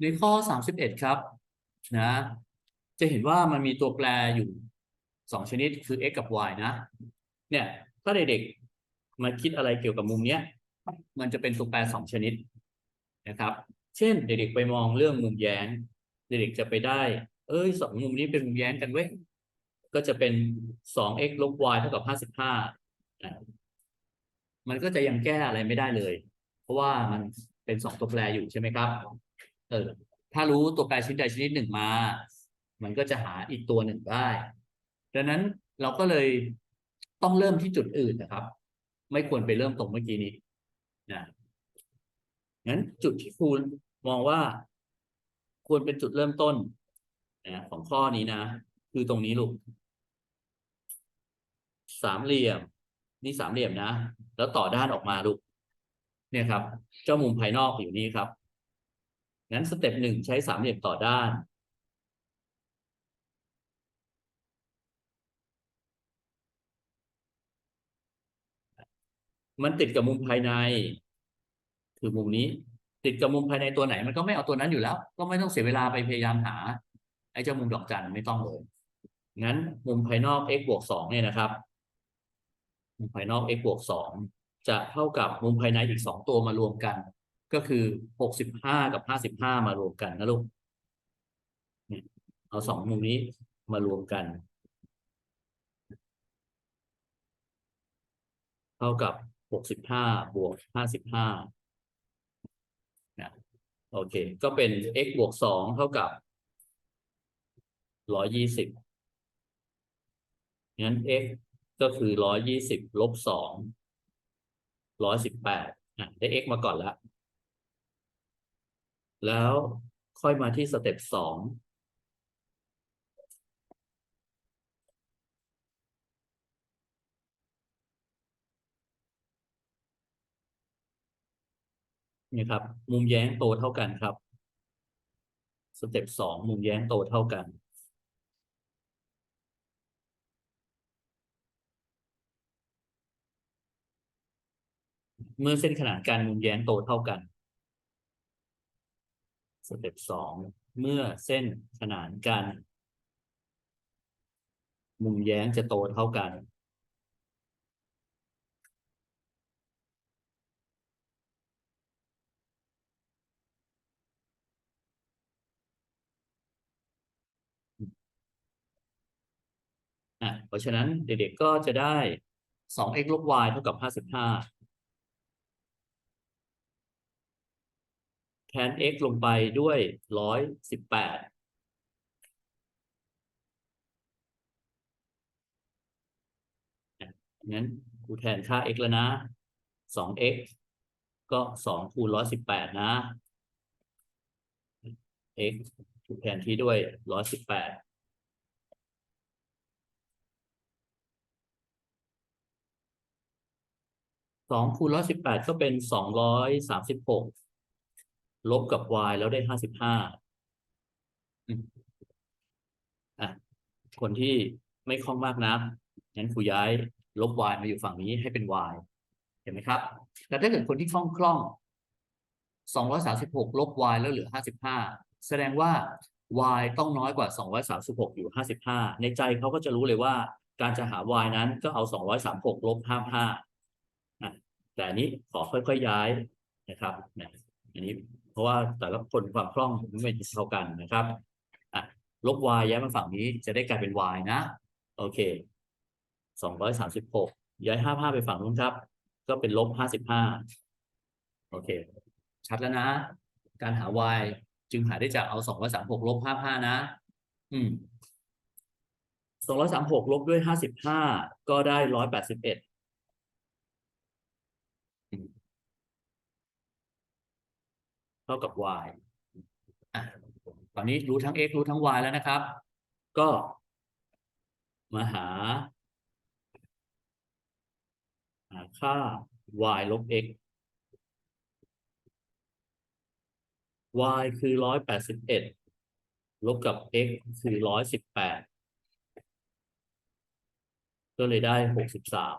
ในข้อสามสิบเอ็ดครับนะจะเห็นว่ามันมีตัวแปรอยู่สองชนิดคือ x กับ y นะ เนี่ยถ้าเด็กๆมาคิดอะไรเกี่ยวกับมุมเนี้ย มันจะเป็นตัวแปรสองชนิดนะครับ เช่น เด็กๆไปมองเรื่องมุมแย้ง เด็กๆจะไปได้ เอ้ยสองมุมนี้เป็นมุมแย้งกันเว้ยก็จะเป็นสอง x ลบ y เท่ากับห้าสิบห้ามันก็จะยังแก้อะไรไม่ได้เลย เพราะว่ามันเป็นสองตัวแปรอยู่ใช่ไหมครับ เออ ถ้ารู้ตัวแปรชนิดใดชนิดหนึ่งมา มันก็จะหาอีกตัวหนึ่งได้ ดังนั้นเราก็เลยต้องเริ่มที่จุดอื่นนะครับ ไม่ควรไปเริ่มตรงเมื่อกี้นี้นะงั้นจุดที่ครูมองว่า ควรเป็นจุดเริ่มต้นนะของข้อนี้นะ คือตรงนี้ลูก สามเหลี่ยม นี่สามเหลี่ยมนะ แล้วต่อด้านออกมาลูก เนี่ยครับ เจ้ามุมภายนอกอยู่นี่ครับ งั้นสเต็ปหนึ่งใช้สามเหลี่ยมต่อด้านมันติดกับมุมภายใน คือมุมนี้ ติดกับมุมภายในตัวไหน มันก็ไม่เอาตัวนั้นอยู่แล้ว ก็ไม่ต้องเสียเวลาไปพยายามหา ไอ้เจ้ามุมดอกจันไม่ต้องเลยงั้นมุมภายนอก x บวกสองเนี่ยนะครับ มุมภายนอก x บวกสองจะเท่ากับมุมภายในอีกสองตัวมารวมกัน ก็คือหกสิบห้ากับห้าสิบห้ามารวมกันนะลูกเอาสองมุมนี้มารวมกัน เท่ากับหกสิบห้าบวกห้าสิบห้านะโอเค ก็เป็น x บวกสองเท่ากับร้อยยี่สิบงั้น x ก็คือร้อยยี่สิบลบสองร้อยสิบแปดอะได้ x มาก่อนแล้ว แล้วค่อยมาที่สเต็ปสองนี่ครับ มุมแย้งโตเท่ากันครับ สเต็ปสองมุมแย้งโตเท่ากัน เมื่อเส้นขนานกันมุมแย้งโตเท่ากัน สเต็ปสองเมื่อเส้นขนานกัน มุมแย้งจะโตเท่ากันอะเพราะฉะนั้นเด็กๆก็จะได้ 2x ลบ y เท่ากับ 55 แทน x ลงไปด้วยร้อยสิบแปดงั้นกูแทนค่า x แล้วนะสอง x ก็สองคูณร้อยสิบแปดนะ x ถูกแทนที่ด้วยร้อยสิบแปดสองคูณร้อยสิบแปดก็เป็นสองร้อยสามสิบหก ลบกับ y แล้วได้ห้าสิบห้าอะคนที่ไม่คล่องมากนะงั้นครูย้ายลบ y มาอยู่ฝั่งนี้ให้เป็น y เห็นไหมครับ แต่ถ้าเกิดคนที่คล่องคล่องสองร้อยสาสิบหกลบ y แล้วเหลือห้าสิบห้าแสดงว่า y ต้องน้อยกว่าสองร้อยสามสิบหกอยู่ห้าสิบห้าในใจเขาก็จะรู้เลยว่า การจะหา y นั้นก็เอาสองร้อยสามหกลบห้าห้าแต่อันนี้ขอค่อยๆย้ายนะครับเนี่ยอันนี้ เพราะว่าแต่ละคนความคล่องไม่เท่ากันนะครับอะลบ y ย้ายมาฝั่งนี้จะได้กลายเป็น y นะ โอเคสองร้อยสามสิบหกย้ายห้าห้าไปฝั่งนู้นครับ ก็เป็นลบห้าสิบห้าโอเค ชัดแล้วนะ การหา y จึงหาได้จากเอาสองร้อยสามหกลบห้าห้านะ อืมสองร้อยสามหกลบด้วยห้าสิบห้าก็ได้ร้อยแปดสิบเอ็ด เท่ากับ y อะตอนนี้รู้ทั้ง x รู้ทั้ง y แล้วนะครับ ก็มาหา หาค่า y ลบ x y คือร้อยแปดสิบเอ็ดลบกับ x คือร้อยสิบแปดก็เลยได้หกสิบสาม